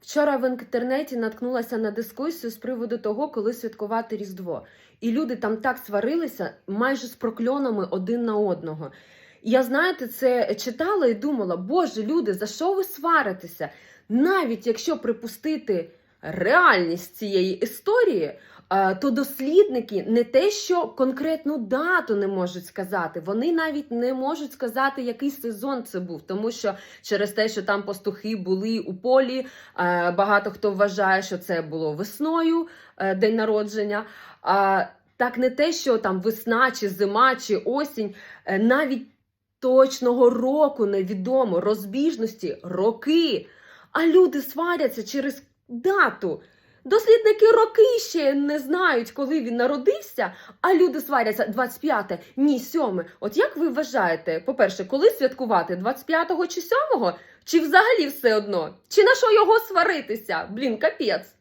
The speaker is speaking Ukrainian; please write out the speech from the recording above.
Вчора в інтернеті наткнулася на дискусію з приводу того, коли святкувати Різдво. І люди там так сварилися майже з прокльонами один на одного. І я, знаєте, це читала і думала: Боже, люди, за що ви сваритеся? Навіть якщо припустити реальність цієї історії, е, то дослідники не те, що конкретну дату не можуть сказати, вони навіть не можуть сказати, який сезон це був, тому що через те, що там пастухи були у полі, е, багато хто вважає, що це було весною е, день народження. Так не те, що там весна, чи зима, чи осінь, навіть точного року невідомо, розбіжності, роки. А люди сваряться через дату. Дослідники роки ще не знають, коли він народився, а люди сваряться 25-те, ні, 7. От як ви вважаєте, по-перше, коли святкувати? 25-го чи 7-го? Чи взагалі все одно? Чи на що його сваритися? Блін, капець.